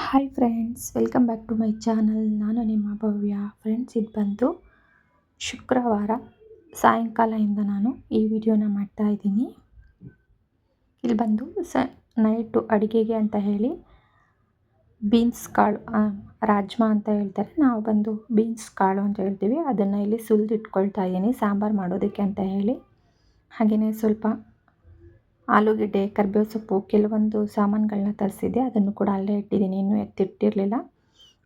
Hi friends, welcome back to my channel. ನಾನು ನಿಮ್ಮ ಭವ್ಯ. Friends, ಇದು ಬಂದು ಶುಕ್ರವಾರ ಸಾಯಂಕಾಲದಿಂದ ನಾನು ಈ ವಿಡಿಯೋನ ಮಾಡ್ತಾ ಇದ್ದೀನಿ. ಇಲ್ಲಿ ಬಂದು ಸ, ನೈಟು ಅಡುಗೆಗೆ ಅಂತ ಹೇಳಿ ಬೀನ್ಸ್ ಕಾಳು ರಾಜ್ಮಾ ಅಂತ ಹೇಳ್ತಾರೆ. ನಾವು ಬಂದು ಬೀನ್ಸ್ ಕಾಳು ಅಂತ ಹೇಳ್ತೀವಿ. ಅದನ್ನು ಇಲ್ಲಿ ಸುಲಿದಿಟ್ಕೊಳ್ತಾ ಇದ್ದೀನಿ. ಸಾಂಬಾರು ಮಾಡೋದಕ್ಕೆ ಅಂತ ಹೇಳಿ. ಹಾಗೆಯೇ ಸ್ವಲ್ಪ ಆಲೂಗೆಡ್ಡೆ, ಕರ್ಬೇವು ಸೊಪ್ಪು ಕೆಲವೊಂದು ಸಾಮಾನುಗಳನ್ನ ತರಿಸಿದ್ದೆ. ಅದನ್ನು ಕೂಡ ಅಲ್ಲೇ ಇಟ್ಟಿದ್ದೀನಿ. ಇನ್ನೂ ಎತ್ತಿಟ್ಟಿರಲಿಲ್ಲ.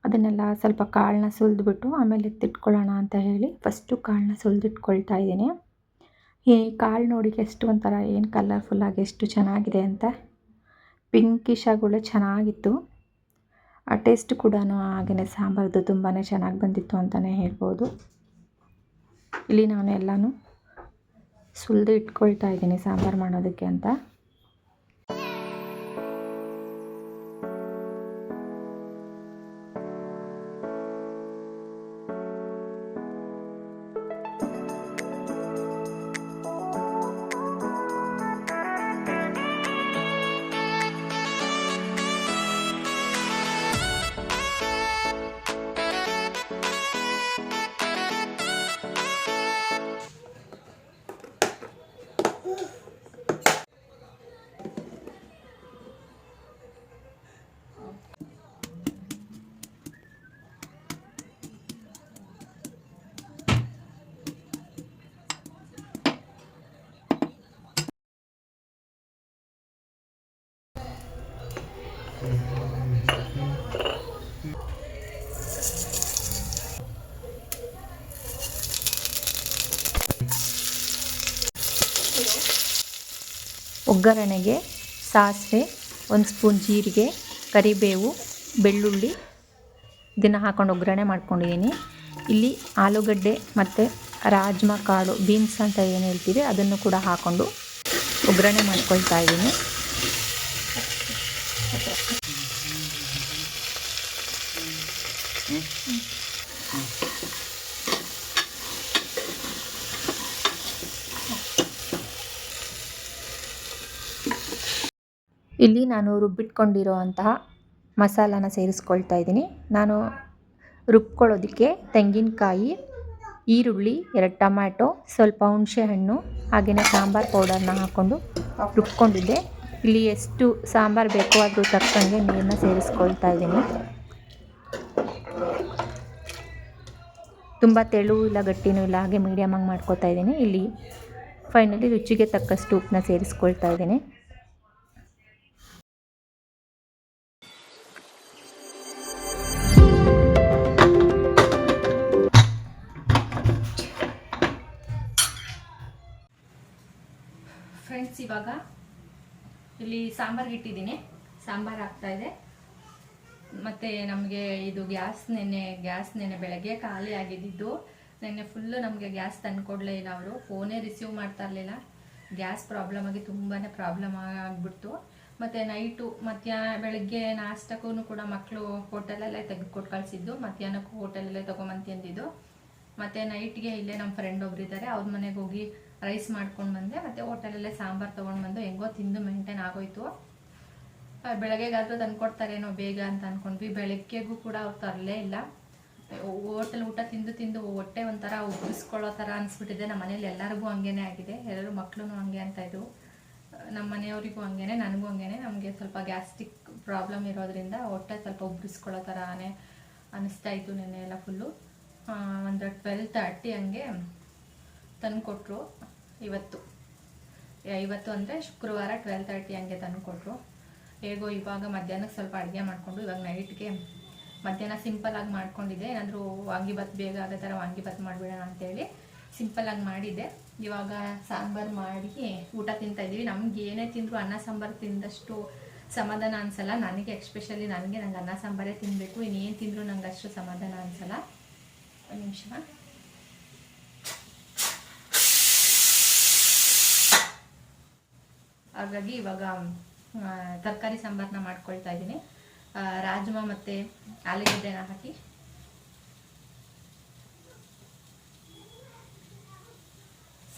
ಅದನ್ನೆಲ್ಲ ಸ್ವಲ್ಪ ಕಾಳನ್ನ ಸುಲಿದ್ಬಿಟ್ಟು ಆಮೇಲೆ ಎತ್ತಿಟ್ಕೊಳ್ಳೋಣ ಅಂತ ಹೇಳಿ ಫಸ್ಟು ಕಾಳನ್ನ ಸುಲಿದಿಟ್ಕೊಳ್ತಾ ಇದ್ದೀನಿ. ಈ ಕಾಳು ನೋಡಿ ಎಷ್ಟು ಒಂಥರ, ಏನು ಕಲರ್ಫುಲ್ಲಾಗಿ ಎಷ್ಟು ಚೆನ್ನಾಗಿದೆ ಅಂತ. ಪಿಂಕಿಶ್ ಚೆನ್ನಾಗಿತ್ತು. ಆ ಟೇಸ್ಟ್ ಕೂಡ ಹಾಗೆಯೇ ಸಾಂಬಾರ್ದು ತುಂಬಾ ಚೆನ್ನಾಗಿ ಬಂದಿತ್ತು ಅಂತಲೇ ಹೇಳ್ಬೋದು. ಇಲ್ಲಿ ನಾನು ಎಲ್ಲನೂ ಸುಲಿದು ಇಟ್ಕೊಳ್ತಾ ಇದ್ದೀನಿ ಸಾಂಬಾರು ಮಾಡೋದಕ್ಕೆ ಅಂತ. ಒಗ್ಗರಣೆಗೆ ಸಾಸಿವೆ, ಒಂದು ಸ್ಪೂನ್ ಜೀರಿಗೆ, ಕರಿಬೇವು, ಬೆಳ್ಳುಳ್ಳಿ. ಇದನ್ನು ಹಾಕೊಂಡು ಒಗ್ಗರಣೆ ಮಾಡ್ಕೊಂಡಿದ್ದೀನಿ ಇಲ್ಲಿ ಆಲೂಗಡ್ಡೆ ಮತ್ತು ರಾಜ್ಮಾ ಕಾಳು, ಬೀನ್ಸ್ ಅಂತ ಏನು ಹೇಳ್ತೀವಿ, ಅದನ್ನು ಕೂಡ ಹಾಕ್ಕೊಂಡು ಒಗ್ಗರಣೆ ಮಾಡ್ಕೊಳ್ತಾ ಇದ್ದೀನಿ ಇಲ್ಲಿ ನಾನು ರುಬ್ಬಿಟ್ಕೊಂಡಿರೋ ಅಂತಹ ಮಸಾಲಾನ ಸೇರಿಸ್ಕೊಳ್ತಾ ಇದ್ದೀನಿ. ನಾನು ರುಬ್ಕೊಳ್ಳೋದಕ್ಕೆ ತೆಂಗಿನಕಾಯಿ, ಈರುಳ್ಳಿ, ಎರಡು ಟೊಮ್ಯಾಟೊ, ಸ್ವಲ್ಪ ಹುಣಸೆ ಹಣ್ಣು ಹಾಗೆಯೇ ಸಾಂಬಾರು ಪೌಡರ್ನ ಹಾಕ್ಕೊಂಡು ರುಬ್ಕೊಂಡಿದ್ದೆ. ಇಲ್ಲಿ ಎಷ್ಟು ಸಾಂಬಾರು ಬೇಕೋ ಅದ್ರ ತಕ್ಕಂಗೆ ನೀರನ್ನ ಸೇರಿಸ್ಕೊಳ್ತಾ ಇದ್ದೀನಿ. ತುಂಬ ತೆಳು ಇಲ್ಲ, ಗಟ್ಟಿನೂ ಇಲ್ಲ, ಹಾಗೆ ಮೀಡಿಯಮಾಗಿ ಮಾಡ್ಕೊತಾ ಇದ್ದೀನಿ. ಇಲ್ಲಿ ಫೈನಲಿ ರುಚಿಗೆ ತಕ್ಕಷ್ಟು ಉಪ್ಪನ್ನ ಸೇರಿಸ್ಕೊಳ್ತಾ ಇದ್ದೀನಿ. ಫ್ರೆಂಡ್ಸ್ ಇವಾಗ ಇಲ್ಲಿ ಸಾಂಬಾರ್ಗೆ ಇಟ್ಟಿದ್ದೀನಿ. ಸಾಂಬಾರು ಆಗ್ತಾ ಇದೆ. ಮತ್ತು ನಮಗೆ ಇದು ಗ್ಯಾಸ್ ನೆನೆ ಗ್ಯಾಸ್ ನೆನೆ ಬೆಳಗ್ಗೆ ಖಾಲಿ ಆಗಿದ್ದು ನೆನ್ನೆ ಫುಲ್ಲು ನಮಗೆ ಗ್ಯಾಸ್ ತಂದುಕೊಡ್ಲೇ ಇಲ್ಲ ಅವರು. ಫೋನೇ ರಿಸೀವ್ ಮಾಡ್ತಾ ಇರಲಿಲ್ಲ. ಗ್ಯಾಸ್ ಪ್ರಾಬ್ಲಮ್ ಆಗಿ ತುಂಬಾ ಪ್ರಾಬ್ಲಮ್ ಆಗಿಬಿಡ್ತು. ಮತ್ತು ನೈಟು ಮಧ್ಯಾಹ್ನ, ಬೆಳಗ್ಗೆ ನಾಷ್ಟಕ್ಕೂ ಕೂಡ ಮಕ್ಕಳು ಹೋಟೆಲಲ್ಲೇ ತೆಗೆದುಕೊಟ್ಟು ಕಳಿಸಿದ್ದು. ಮಧ್ಯಾಹ್ನಕ್ಕೂ ಹೋಟೆಲಲ್ಲೇ ತೊಗೊಂಬಂತಿ ಅಂದಿದ್ದು ಮತ್ತು ನೈಟ್ಗೆ ಇಲ್ಲೇ ನಮ್ಮ ಫ್ರೆಂಡ್ ಒಬ್ರು ಇದ್ದಾರೆ ಅವ್ರ ಮನೆಗೆ ಹೋಗಿ ರೈಸ್ ಮಾಡ್ಕೊಂಡು ಬಂದೆ, ಮತ್ತು ಹೋಟೆಲಲ್ಲೇ ಸಾಂಬಾರು ತೊಗೊಂಡು ಬಂದು ಹೆಂಗೋ ತಿಂದು ಮೇಂಟೈನ್ ಆಗೋಯ್ತು. ಬೆಳಗ್ಗೆಗಾದ್ರೂ ತಂದ್ಕೊಡ್ತಾರೇನೋ ಬೇಗ ಅಂತ ಅನ್ಕೊಂಡ್ವಿ. ಬೆಳಗ್ಗೆಗೂ ಕೂಡ ಅವ್ರು ತರಲೇ ಇಲ್ಲ. ಹೋಟೆಲ್ ಊಟ ತಿಂದು ತಿಂದು ಹೊಟ್ಟೆ ಒಂಥರ ಉಬ್ಬಿಸ್ಕೊಳ್ಳೋ ಥರ ಅನಿಸ್ಬಿಟ್ಟಿದೆ. ನಮ್ಮ ಮನೇಲಿ ಎಲ್ಲರಿಗೂ ಹಂಗೇನೆ ಆಗಿದೆ. ಎಲ್ಲರೂ ಮಕ್ಕಳು ಹಂಗೆ ಅಂತ ಇದ್ದರು ನಮ್ಮ ಮನೆಯವರಿಗೂ ಹಂಗೇನೆ, ನನಗೂ ಹಂಗೇನೆ. ನಮಗೆ ಸ್ವಲ್ಪ ಗ್ಯಾಸ್ಟ್ರಿಕ್ ಪ್ರಾಬ್ಲಮ್ ಇರೋದ್ರಿಂದ ಹೊಟ್ಟೆ ಸ್ವಲ್ಪ ಉಬ್ಬಿಸ್ಕೊಳ್ಳೋ ಥರನೇ ಅನಿಸ್ತಾ ಇತ್ತು ನೆನ್ನೆ ಎಲ್ಲ ಫುಲ್ಲು ಒಂದು ಟ್ವೆಲ್ ತರ್ಟಿ ಹಂಗೆ ತಂದುಕೊಟ್ರು ಇವತ್ತು. ಇವತ್ತು ಅಂದರೆ ಶುಕ್ರವಾರ ಟ್ವೆಲ್ ತರ್ಟಿ ಹಂಗೆ ತಂದುಕೊಟ್ರು. ಹೇಗೋ ಇವಾಗ ಮಧ್ಯಾಹ್ನಕ್ಕೆ ಸ್ವಲ್ಪ ಅಡುಗೆ ಮಾಡಿಕೊಂಡು ಇವಾಗ ನೈಟ್ಗೆ ಮಧ್ಯಾಹ್ನ ಸಿಂಪಲಾಗಿ ಮಾಡ್ಕೊಂಡಿದ್ದೆ. ಏನಾದರೂ ವಾಂಗಿಭಾತ್ ಬೇಗ ಆಗೋ ಥರ ವಾಂಗಿಭಾತ್ ಮಾಡಿಬಿಡೋಣ ಅಂತೇಳಿ ಸಿಂಪಲಾಗಿ ಮಾಡಿದ್ದೆ. ಇವಾಗ ಸಾಂಬಾರು ಮಾಡಿ ಊಟ ತಿಂತಾ ಇದ್ದೀವಿ. ನಮ್ಗೆ ಏನೇ ತಿಂದರೂ ಅನ್ನ ಸಾಂಬಾರು ತಿಂದಷ್ಟು ಸಮಾಧಾನ ಅನಿಸಲ್ಲ. ನನಗೆ ಎಕ್ಸ್ಪೆಷಲಿ ನನಗೆ ನಂಗೆ ಅನ್ನ ಸಾಂಬಾರೇ ತಿನ್ನಬೇಕು ಇನ್ನೇನು ತಿಂದರೂ ನಂಗೆ ಅಷ್ಟು ಸಮಾಧಾನ ಅನ್ಸಲ್ಲ. ಒಂದು ನಿಮಿಷ. ಹಾಗಾಗಿ ಇವಾಗ ತರಕಾರಿ ಸಾಂಬಾರನ್ನ ಮಾಡ್ಕೊಳ್ತಾ ಇದ್ದೀನಿ. ರಾಜ್ಮಾ ಮತ್ತು ಆಲೂಗಡ್ಡೆನ ಹಾಕಿ.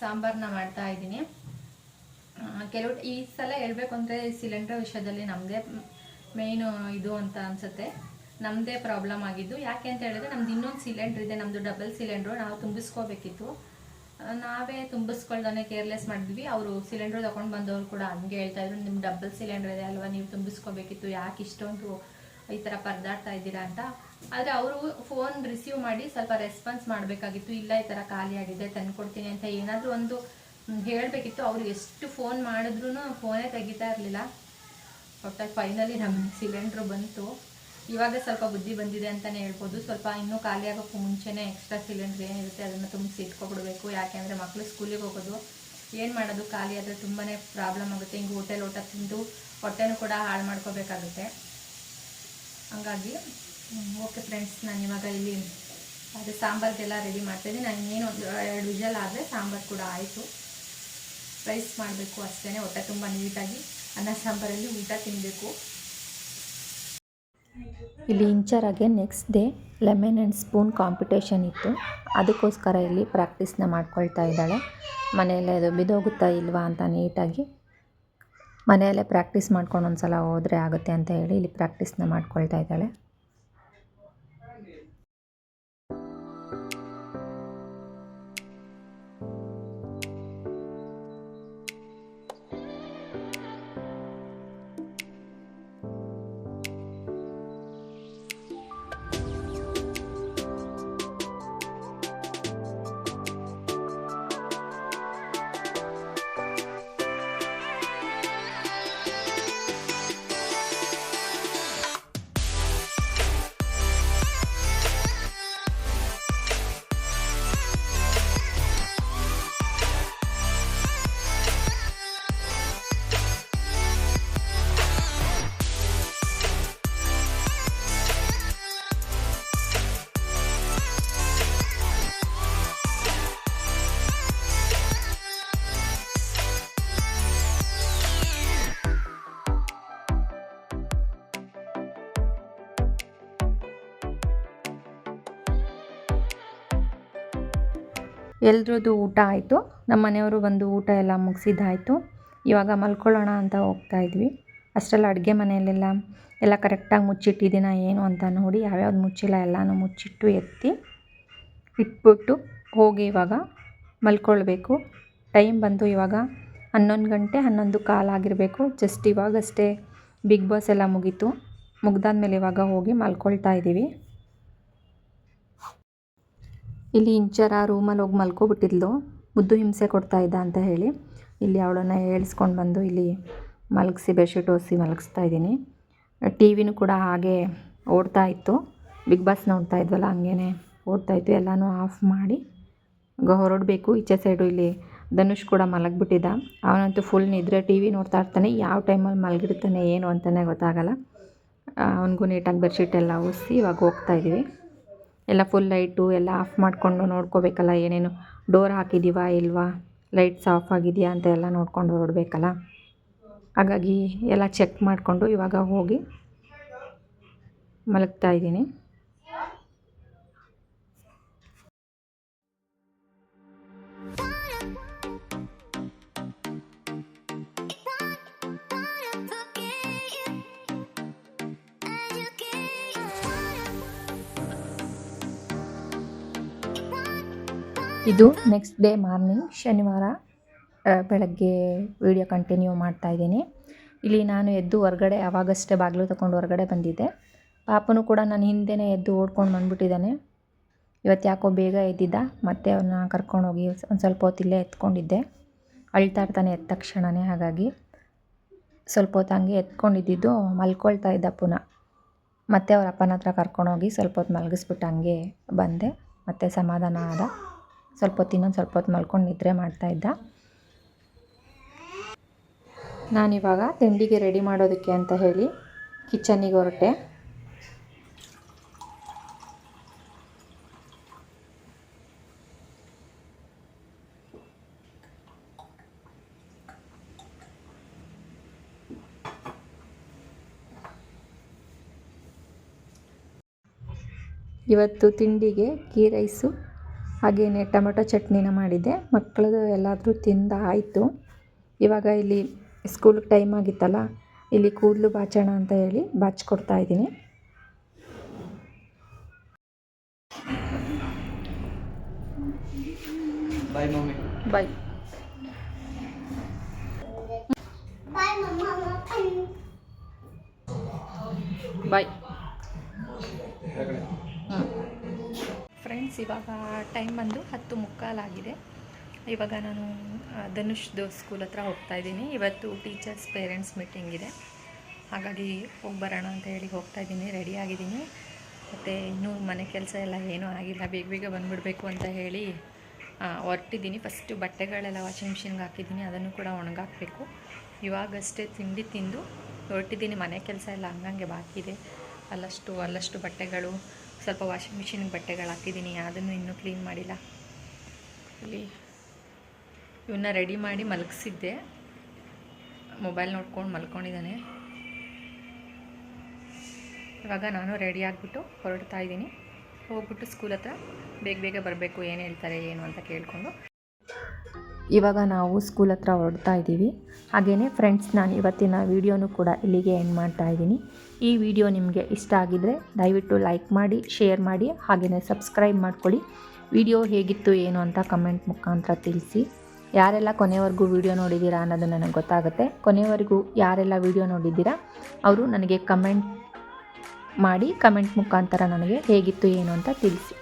ಸಾಂಬಾರನ್ನ ಮಾಡ್ತಾ ಇದ್ದೀನಿ. ಕೆಲವು, ಈ ಸಲ ಹೇಳ್ಬೇಕು ಅಂದರೆ ಸಿಲಿಂಡರ್ ವಿಷಯದಲ್ಲಿ ನಮಗೆ ಮೇಯ್ನು ಇದು ಅಂತ ಅನ್ಸುತ್ತೆ. ನಮ್ಮದೇ ಪ್ರಾಬ್ಲಮ್ ಆಗಿದ್ದು. ಯಾಕೆ ಅಂತ ಹೇಳಿದ್ರೆ ನಮ್ದು ಇನ್ನೊಂದು ಸಿಲಿಂಡ್ರ್ ಇದೆ ನಮ್ಮದು ಡಬಲ್ ಸಿಲಿಂಡ್ರು ನಾವು ತುಂಬಿಸ್ಕೋಬೇಕಿತ್ತು. ನಾವೇ ತುಂಬಿಸ್ಕೊಳ್ದಾನೆ ಕೇರ್ಲೆಸ್ ಮಾಡಿದ್ವಿ. ಅವರು ಸಿಲಿಂಡರ್ ತಗೊಂಡು ಬಂದವರು ಕೂಡ ಹಂಗೆ ಹೇಳ್ತಾ ಇದ್ರು ನಿಮ್ಮ ಡಬಲ್ ಸಿಲಿಂಡರ್ ಇದೆ ಅಲ್ವಾ, ನೀವು ತುಂಬಿಸ್ಕೋಬೇಕಿತ್ತು. ಯಾಕೆ ಇಷ್ಟೊಂದು ಈ ಥರ ಪರದಾಡ್ತಾ ಇದ್ದೀರಾ ಅಂತ. ಆದರೆ ಅವರು ಫೋನ್ ರಿಸೀವ್ ಮಾಡಿ ಸ್ವಲ್ಪ ರೆಸ್ಪಾನ್ಸ್ ಮಾಡಬೇಕಾಗಿತ್ತು. ಇಲ್ಲ, ಈ ಥರ ಖಾಲಿ ಆಗಿದೆ, ತಂದ್ಕೊಡ್ತೀನಿ ಅಂತ ಏನಾದರೂ ಒಂದು ಹೇಳಬೇಕಿತ್ತು. ಅವರು ಎಷ್ಟು ಫೋನ್ ಮಾಡಿದ್ರು ಫೋನೇ ತೆಗಿತಾ ಇರಲಿಲ್ಲ. ಒಟ್ಟಾಗಿ ಫೈನಲಿ ನಮ್ಮ ಸಿಲಿಂಡ್ರು ಬಂತು. ಇವಾಗ ಸ್ವಲ್ಪ ಬುದ್ಧಿ ಬಂದಿದೆ ಅಂತಲೇ ಹೇಳ್ಬೋದು. ಸ್ವಲ್ಪ ಇನ್ನೂ ಖಾಲಿ ಆಗೋಕ್ಕೂ ಮುಂಚೆನೇ ಎಕ್ಸ್ಟ್ರಾ ಸಿಲಿಂಡ್ರ್ ಏನಿರುತ್ತೆ ಅದನ್ನು ತುಂಬಿಸಿ ಇಟ್ಕೊಬಿಡ್ಬೇಕು ಯಾಕೆಂದರೆ ಮಕ್ಕಳು ಸ್ಕೂಲಿಗೆ ಹೋಗೋದು. ಏನು ಮಾಡೋದು? ಖಾಲಿ ಆದರೆ ತುಂಬಾ ಪ್ರಾಬ್ಲಮ್ ಆಗುತ್ತೆ. ಹಿಂಗೆ ಹೋಟೆಲ್ ಊಟ ತಿಂದು ಹೊಟ್ಟೆನೂ ಕೂಡ ಹಾಳು ಮಾಡ್ಕೋಬೇಕಾಗುತ್ತೆ. ಹಂಗಾಗಿ ಓಕೆ ಫ್ರೆಂಡ್ಸ್ ನಾನು ಇವಾಗ ಇಲ್ಲಿ ಅದು ಸಾಂಬಾರ್ಗೆಲ್ಲ ರೆಡಿ ಮಾಡ್ತಾಯಿದ್ದೀನಿ ನಾನು ಇನ್ನೇನು ಒಂದು ಎರಡು ವಿಜಲ್ ಆದರೆ ಸಾಂಬಾರು ಕೂಡ ಆಯಿತು. ರೈಸ್ ಮಾಡಬೇಕು ಅಷ್ಟೇ ಹೊಟ್ಟೆ ತುಂಬ ನೀಟಾಗಿ. ಅನ್ನ ಸಾಂಬಾರಲ್ಲಿ ಊಟ ತಿನ್ನಬೇಕು ಇಲ್ಲಿ ಇಂಚರಾಗೆ next day lemon and spoon competition ಇತ್ತು. ಅದಕ್ಕೋಸ್ಕರ ಇಲ್ಲಿ ಪ್ರಾಕ್ಟೀಸ್ನ ಮಾಡ್ಕೊಳ್ತಾ ಇದ್ದಾಳೆ. ಮನೆಯಲ್ಲೇ ಅದು ಬಿದೋಗುತ್ತಾ ಇಲ್ವಾ ಅಂತ ನೀಟಾಗಿ ಮನೆಯಲ್ಲೇ ಪ್ರಾಕ್ಟೀಸ್ ಮಾಡ್ಕೊಂಡು ಒಂದು ಸಲ ಹೋದರೆ ಆಗುತ್ತೆ ಅಂತ ಹೇಳಿ ಇಲ್ಲಿ ಪ್ರಾಕ್ಟೀಸ್ನ ಮಾಡ್ಕೊಳ್ತಾ ಇದ್ದಾಳೆ. ಎಲ್ರದ್ದು ಊಟ ಆಯಿತು. ನಮ್ಮ ಮನೆಯವರು ಬಂದು ಊಟ ಎಲ್ಲ ಮುಗಿಸಿದ್ದಾಯ್ತು. ಇವಾಗ ಮಲ್ಕೊಳ್ಳೋಣ ಅಂತ ಹೋಗ್ತಾ ಇದ್ವಿ. ಅಷ್ಟರಲ್ಲಿ ಅಡುಗೆ ಮನೆಯಲ್ಲೆಲ್ಲ ಎಲ್ಲ ಕರೆಕ್ಟಾಗಿ ಮುಚ್ಚಿಟ್ಟಿದ್ದೀನ ಏನು ಅಂತ ನೋಡಿ ಯಾವ್ಯಾವ್ದು ಮುಚ್ಚಿಲ್ಲ ಎಲ್ಲನೂ ಮುಚ್ಚಿಟ್ಟು ಎತ್ತಿ ಇಟ್ಬಿಟ್ಟು ಹೋಗಿ ಇವಾಗ ಮಲ್ಕೊಳ್ಬೇಕು. ಟೈಮ್ ಬಂದು ಇವಾಗ ಹನ್ನೊಂದು ಗಂಟೆ ಹನ್ನೊಂದು ಕಾಲಾಗಿರಬೇಕು ಜಸ್ಟ್ ಇವಾಗಷ್ಟೇ ಬಿಗ್ ಬಾಸ್ ಎಲ್ಲ ಮುಗೀತು. ಮುಗ್ದಾದ್ಮೇಲೆ ಇವಾಗ ಹೋಗಿ ಮಲ್ಕೊಳ್ತಾ ಇದ್ದೀವಿ. ಇಲ್ಲಿ ಇಂಚರ ರೂಮಲ್ಲಿ ಹೋಗಿ ಮಲ್ಕೊಬಿಟ್ಟಿದ್ಲು. ಮುದ್ದು ಹಿಂಸೆ ಕೊಡ್ತಾ ಇದ್ದ ಅಂತ ಹೇಳಿ. ಇಲ್ಲಿ ಅವಳನ್ನು ಏಳಿಸ್ಕೊಂಡು ಬಂದು ಇಲ್ಲಿ ಮಲಗಿಸಿ, ಬೆಡ್ಶೀಟ್ ಒಸಿ ಮಲಗಿಸ್ತಾ ಇದ್ದೀನಿ. ಟಿ ವಿನೂ ಕೂಡ ಹಾಗೆ ಓಡ್ತಾ ಇತ್ತು. ಬಿಗ್ ಬಾಸ್ ನೋಡ್ತಾ ಇದ್ವಲ್ಲ ಹಂಗೇ ಓಡ್ತಾ ಇತ್ತು. ಎಲ್ಲನೂ ಆಫ್ ಮಾಡಿ ಹೊರಡಬೇಕು. ಈಚೆ ಸೈಡು ಇಲ್ಲಿ ಧನುಷ್ ಕೂಡ ಮಲಗಿಬಿಟ್ಟಿದ್ದ. ಅವನಂತೂ ಫುಲ್ ನಿದ್ರೆ ಟಿ ವಿ ನೋಡ್ತಾ ಇರ್ತಾನೆ. ಯಾವ ಟೈಮಲ್ಲಿ ಮಲಗಿರ್ತಾನೆ, ಏನು ಅಂತಲೇ ಗೊತ್ತಾಗಲ್ಲ. ಅವನಿಗೂ ನೀಟಾಗಿ ಬೆಡ್ಶೀಟ್ ಎಲ್ಲ ಒಸಿ ಇವಾಗ ಹೋಗ್ತಾ ಇದ್ದೀವಿ. ಎಲ್ಲ ಫುಲ್ ಲೈಟು ಎಲ್ಲ ಆಫ್ ಮಾಡಿಕೊಂಡು ನೋಡ್ಕೋಬೇಕಲ್ಲ ಏನೇನು? ಡೋರ್ ಹಾಕಿದ್ದೀವಾ ಇಲ್ವಾ? ಲೈಟ್ಸ್ ಆಫ್ ಆಗಿದೆಯಾ ಅಂತ ಎಲ್ಲ ನೋಡ್ಕೊಂಡು ಹೊರಡ್ಬೇಕಲ್ಲ? ಹಾಗಾಗಿ ಎಲ್ಲ ಚೆಕ್ ಮಾಡಿಕೊಂಡು ಇವಾಗ ಹೋಗಿ ಮಲಗ್ತಾ ಇದ್ದೀನಿ. ಇದು ನೆಕ್ಸ್ಟ್ ಡೇ ಮಾರ್ನಿಂಗ್ ಶನಿವಾರ ಬೆಳಗ್ಗೆ ವಿಡಿಯೋ ಕಂಟಿನ್ಯೂ ಮಾಡ್ತಾ ಇದ್ದೀನಿ. ಇಲ್ಲಿ ನಾನು ಎದ್ದು ಹೊರಗಡೆ, ಅವಾಗಷ್ಟೇ ಬಾಗಿಲು ತಗೊಂಡು ಹೊರಗಡೆ ಬಂದಿದ್ದೆ. ಪಾಪನೂ ಕೂಡ ನಾನು ಹಿಂದೆನೇ ಎದ್ದು ಓಡ್ಕೊಂಡು ಬಂದುಬಿಟ್ಟಿದ್ದಾನೆ. ಇವತ್ತು ಯಾಕೋ ಬೇಗ ಎದ್ದಿದ್ದ, ಮತ್ತೆ ಅವನ್ನ ಕರ್ಕೊಂಡೋಗಿ ಒಂದು ಸ್ವಲ್ಪ ಹೊತ್ತಿಲ್ಲೇ ಎತ್ಕೊಂಡಿದ್ದೆ. ಅಳ್ತಾ ಇರ್ತಾನೆ ಎದ್ದ ತಕ್ಷಣವೇ ಹಾಗಾಗಿ. ಸ್ವಲ್ಪ ಹೊತ್ತು ಹಂಗೆ ಎತ್ಕೊಂಡಿದ್ದಿದ್ದು, ಮಲ್ಕೊಳ್ತಾ ಇದ್ದ ಪುನಃ. ಮತ್ತೆ ಅವ್ರ ಅಪ್ಪನ ಹತ್ರ ಕರ್ಕೊಂಡೋಗಿ ಸ್ವಲ್ಪ ಹೊತ್ತು ಮಲಗಿಸ್ಬಿಟ್ಟು ಹಂಗೆ ಬಂದೆ. ಮತ್ತೆ ಸಮಾಧಾನ ಆದ. ಸ್ವಲ್ಪ ಹೊತ್ತು ಇನ್ನೊಂದು ಸ್ವಲ್ಪ ಹೊತ್ತು ಮಲ್ಕೊಂಡು ನಿದ್ರೆ ಮಾಡ್ತಾ ಇದ್ದ. ನಾನಿವಾಗ ತಿಂಡಿಗೆ ರೆಡಿ ಮಾಡೋದಕ್ಕೆ ಅಂತ ಹೇಳಿ ಕಿಚನ್ನಿಗೆ ಹೊರಟೆ. ಇವತ್ತು ತಿಂಡಿಗೆ ಗೀ ರೈಸು ಹಾಗೆಯೇ ಟೊಮೆಟೊ ಚಟ್ನಿನ ಮಾಡಿದ್ದೆ. ಮಕ್ಕಳದು ಎಲ್ಲಾದರೂ ತಿಂದು ಆಯಿತು. ಇವಾಗ ಇಲ್ಲಿ ಸ್ಕೂಲ್ ಟೈಮ್ ಆಗಿತ್ತಲ್ಲ ಇಲ್ಲಿ ಕೂದಲು ಬಾಚೋಣ ಅಂತ ಹೇಳಿ ಬಾಚಿಕೊಡ್ತಾ ಇದ್ದೀನಿ. ಬಾಯ್ ಬಾಯ್ ಬಾಯ್ ಫ್ರೆಂಡ್ಸ್, ಇವಾಗ ಟೈಮ್ ಬಂದು ಹತ್ತು ಮುಕ್ಕಾಲಾಗಿದೆ ಇವಾಗ ನಾನು ಧನುಷ್ದು ಸ್ಕೂಲ್ ಹತ್ರ ಹೋಗ್ತಾ ಇದ್ದೀನಿ. ಇವತ್ತು ಟೀಚರ್ಸ್ ಪೇರೆಂಟ್ಸ್ ಮೀಟಿಂಗ್ ಇದೆ. ಹಾಗಾಗಿ ಹೋಗಿ ಬರೋಣ ಅಂತ ಹೇಳಿ ಹೋಗ್ತಾ ಇದ್ದೀನಿ ರೆಡಿ ಆಗಿದ್ದೀನಿ. ಮತ್ತು ಇನ್ನೂ ಮನೆ ಕೆಲಸ ಎಲ್ಲ ಏನೂ ಆಗಿಲ್ಲ, ಬೇಗ ಬೇಗ ಬಂದುಬಿಡ್ಬೇಕು ಅಂತ ಹೇಳಿ ಹೊರಟಿದ್ದೀನಿ. ಫಸ್ಟು ಬಟ್ಟೆಗಳೆಲ್ಲ ವಾಷಿಂಗ್ ಮಿಷಿನ್ಗೆ ಹಾಕಿದ್ದೀನಿ, ಅದನ್ನು ಕೂಡ ಒಣಗಾಕಬೇಕು. ಇವಾಗಷ್ಟೇ ತಿಂಡಿ ತಿಂದು ಹೊರಟಿದ್ದೀನಿ. ಮನೆ ಕೆಲಸ ಎಲ್ಲ ಹಂಗಂಗೆ ಬಾಕಿ ಇದೆ ಅಲ್ಲಷ್ಟು ಅಲ್ಲಷ್ಟು ಬಟ್ಟೆಗಳು ಸ್ವಲ್ಪ ವಾಷಿಂಗ್ ಮಿಷಿನ್ಗೆ ಬಟ್ಟೆಗಳು ಹಾಕಿದ್ದೀನಿ, ಅದನ್ನು ಇನ್ನೂ ಕ್ಲೀನ್ ಮಾಡಿಲ್ಲ. ಇಲ್ಲಿ ಇವನ್ನ ರೆಡಿ ಮಾಡಿ ಮಲಗಿಸಿದ್ದೆ. ಮೊಬೈಲ್ ನೋಡ್ಕೊಂಡು ಮಲ್ಕೊಂಡಿದ್ದಾನೆ. ಇವಾಗ ನಾನು ರೆಡಿ ಆಗಿಬಿಟ್ಟು ಹೊರಡ್ತಾ ಇದ್ದೀನಿ. ಹೋಗ್ಬಿಟ್ಟು ಸ್ಕೂಲ್ ಹತ್ರ ಬೇಗ ಬೇಗ ಬರಬೇಕು, ಏನು ಹೇಳ್ತಾರೆ, ಏನು ಅಂತ ಕೇಳಿಕೊಂಡು. ಇವಾಗ ನಾವು ಸ್ಕೂಲ್ ಹತ್ರ ಹೊರಡ್ತಾ ಇದ್ದೀವಿ. ಹಾಗೆಯೇ ಫ್ರೆಂಡ್ಸ್ ನಾನು ಇವತ್ತಿನ ವೀಡಿಯೋನು ಕೂಡ ಇಲ್ಲಿಗೆ ಎಂಡ್ ಮಾಡ್ತಾ ಇದ್ದೀನಿ. ಈ ವಿಡಿಯೋ ನಿಮಗೆ ಇಷ್ಟ ಆಗಿದರೆ ದಯವಿಟ್ಟು ಲೈಕ್ ಮಾಡಿ ಶೇರ್ ಮಾಡಿ ಹಾಗೆಯೇ ಸಬ್ಸ್ಕ್ರೈಬ್ ಮಾಡ್ಕೊಳ್ಳಿ. ವಿಡಿಯೋ ಹೇಗಿತ್ತು, ಏನು ಅಂತ ಕಮೆಂಟ್ ಮುಖಾಂತರ ತಿಳಿಸಿ. ಯಾರೆಲ್ಲ ಕೊನೆವರೆಗೂ ವಿಡಿಯೋ ನೋಡಿದ್ದೀರಾ ಅನ್ನೋದು ನನಗೆ ಗೊತ್ತಾಗುತ್ತೆ. ಕೊನೆವರೆಗೂ ಯಾರೆಲ್ಲ ವಿಡಿಯೋ ನೋಡಿದ್ದೀರಾ, ಅವರು ನನಗೆ ಕಮೆಂಟ್ ಮಾಡಿ ಕಮೆಂಟ್ ಮುಖಾಂತರ ನನಗೆ ಹೇಗಿತ್ತು, ಏನು ಅಂತ ತಿಳಿಸಿ.